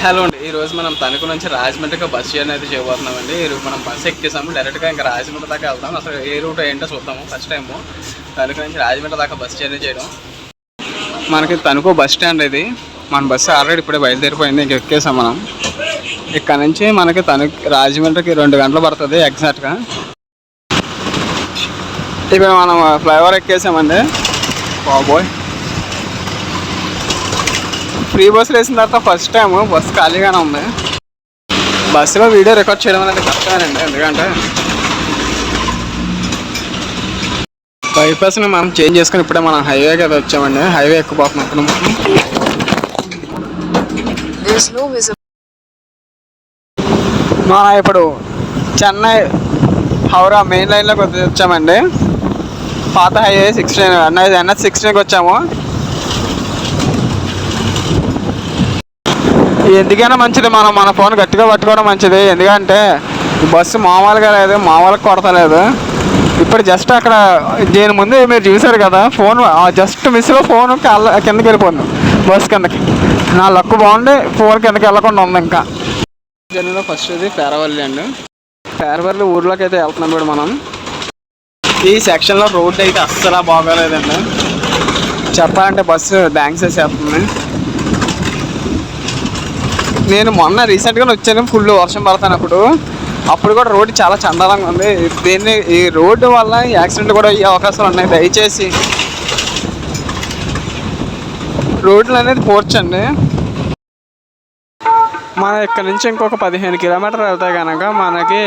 Hello అండి. ఈరోజు మనం తణుకు నుంచి రాజమండ్రికి బస్ జర్నీ అయితే చేయబోతున్నామండి. ఈరోజు మనం బస్ ఎక్కేసాము. డైరెక్ట్గా ఇంకా రాజమండ్రి దాకా వెళ్తాం అసలు ఏ రూట్ ఏంటో చూద్దాము ఫస్ట్ టైము తణుకు నుంచి రాజమండ్రి దాకా బస్ జర్నీ చేయడం. మనకి తణుకు బస్ స్టాండ్ ఇది. మన బస్సు ఆల్రెడీ ఇప్పుడే బయలుదేరిపోయింది. ఇంక ఎక్కేసాం మనం. ఇక్కడ నుంచి మనకి తణుకు రాజమండ్రికి రెండు గంటలు పడుతుంది ఎగ్జాక్ట్గా ఇప్పుడు మనం ఫ్లైఓవర్ ఎక్కేసామండి. బాబోయ్. ఫ్రీ బస్సులు వేసిన తర్వాత ఫస్ట్ టైం బస్సు ఖాళీగానే ఉంది బస్సులో వీడియో రికార్డ్ చేయడం అనేది కష్టమేనండి ఎందుకంటే బైపాస్ని మనం చేంజ్ చేసుకుని ఇప్పుడే మనం హైవేకి అయితే వచ్చామండి హైవే ఎక్కుపోతున్నాం ఇప్పుడు మనం ఇప్పుడు చెన్నై హౌరా మెయిన్ లైన్లోకి వచ్చి వచ్చామండి పాత హైవే సిక్స్టీన్ ఎన్ఎస్ సిక్స్టీన్కి వచ్చాము ఎందుకైనా మంచిది. మనం మన ఫోన్ గట్టిగా పట్టుకోవడం మంచిది. ఎందుకంటే బస్సు మామూలుగా లేదు మామూలుగా కొడతలేదు. ఇప్పుడు జస్ట్ అక్కడ దీని ముందు మీరు చూసారు కదా ఫోన్ జస్ట్ మిస్లో ఫోన్ కళ్ళ కిందకి వెళ్ళిపోయింది. బస్సు కిందకి. నా లక్ బాగుండి ఫోన్ కిందకి వెళ్ళకుండా ఉంది ఇంకా. జర్నీలో ఫస్ట్ ఇది పేరవల్లి అండి. పేరవల్లి ఊర్లోకి అయితే వెళ్తున్నాం ఇప్పుడు మనం. ఈ సెక్షన్లో రోడ్ అయితే అస్సలు బాగోలేదండి. చెప్పాలంటే బస్సు థ్యాంక్స్ వేసేస్తుంది నేను మొన్న రీసెంట్గా వచ్చాను ఫుల్ వర్షం పడుతున్నప్పుడు. అప్పుడు కూడా రోడ్డు చాలా చండాలంగా ఉంది. దీన్ని ఈ రోడ్డు వల్ల యాక్సిడెంట్ కూడా అయ్యే అవకాశాలు ఉన్నాయి. దయచేసి రోడ్లు అనేది పోర్చండి. మన ఇక్కడ నుంచి ఇంకొక పదిహేను కిలోమీటర్లు వెళ్తే కనుక మనకి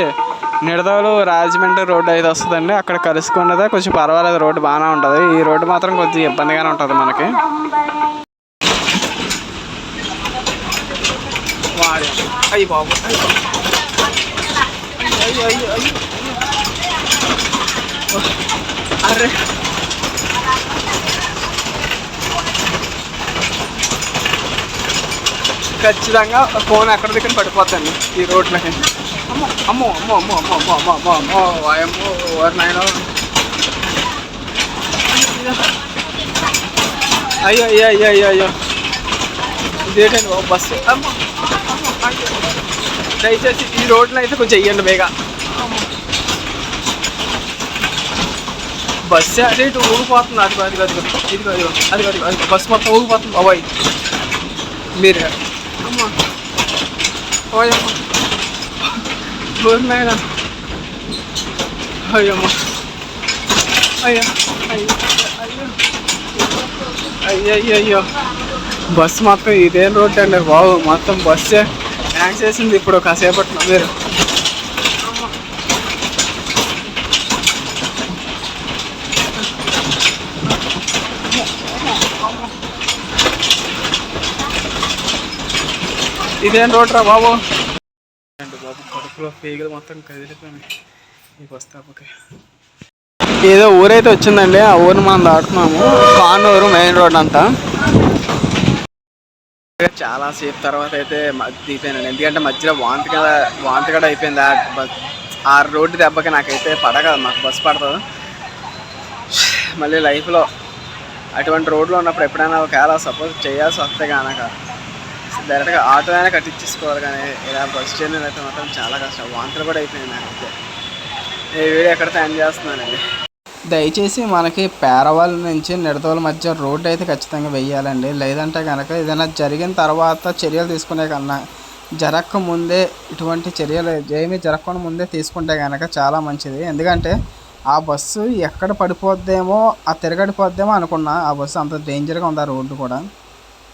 నిడదవలు రాజమండ్రి రోడ్డు అయితే వస్తుందండి. అక్కడ కలుసుకున్నదే కొంచెం పర్వాలేదు రోడ్డు బాగానే ఉంటుంది. ఈ రోడ్డు మాత్రం కొంచెం ఇబ్బందిగానే ఉంటుంది మనకి. అయ్యి బాబు అయ్యి బాబు. అయ్యో అయ్యో అయ్యో అరే ఖచ్చితంగా ఫోన్ ఎక్కడ దగ్గర పడిపోతాను ఈ రోడ్లకి అమ్మో అమ్మో అమ్మో అమ్మో అమ్మో అమ్మో అమ్మో అమ్మో అమ్మో వాయమ్మో ఓవర్ నైన్ అయ్యో అయ్యో అయ్యో అయ్యో అయ్యో. ఇదేంటండి బాబు బస్సు? అమ్మో. దయచేసి ఈ రోడ్లో అయితే కొంచెం వెయ్యండి బేగా బస్సు అదే ఇటు ఊగిపోతుంది అది అది అది ఇదిగో ఇదిగో అది అది అది బస్సు మొత్తం ఊగిపోతుంది బాబాయ్. మీరు. అమ్మా. అయ్యమ్మ అయ్యో అయ్యో అయ్యో అయ్యో అయ్యో అయ్యో. బస్సు మొత్తం ఇదేం రోడ్ అండి బాబు మొత్తం బస్సే. హ్యాంగ్ చేసింది ఇప్పుడు కాసేపట్లో మీరు. ఇదేం రోడ్ రా బాబు? బాబు కడుపులో పేగులు మొత్తం కదిలిపోయినాయి. ఈ ఏదో ఊరైతే వచ్చిందండి ఆ ఊరిని మనం దాటుతున్నాము కానూరు మెయిన్ రోడ్ అంతా. చాలా సేపు తర్వాత అయితే మ- ఎందుకంటే మధ్యలో వాంతి కదా వాంతి కూడా అయిపోయింది. ఆ బస్ ఆ రోడ్డు దెబ్బకి నాకైతే పడగదు మాకు బస్సు పడుతుంది. మళ్ళీ లైఫ్లో అటువంటి రోడ్లు ఉన్నప్పుడు ఎప్పుడైనా ఒకవేళ సపోజ్ చేయాల్సి వస్తే కనుక డైరెక్ట్గా ఆటో అయినా కట్టించేసుకోవాలి కానీ ఇలా బస్సు జర్నీ అయితే మాత్రం చాలా కష్టం. వాంతులు కూడా అయిపోయింది నాకైతే. ఈ వీడియో ఎక్కడ ఎండ్ చేస్తున్నానండి? దయచేసి మనకి పేరవాళ్ళ నుంచి నిడదవల మధ్య రోడ్డు అయితే ఖచ్చితంగా వెయ్యాలండి లేదంటే కనుక ఏదైనా జరిగిన తర్వాత చర్యలు తీసుకునే కన్నా జరగక ముందే ఇటువంటి చర్యలు ఏమీ జరగకుండా ముందే తీసుకుంటే కనుక చాలా మంచిది. ఎందుకంటే ఆ బస్సు ఎక్కడ పడిపోద్దేమో ఆ తిరగడిపోద్దేమో అనుకున్నా ఆ బస్సు అంత డేంజర్గా ఉంది ఆ రోడ్డు కూడా.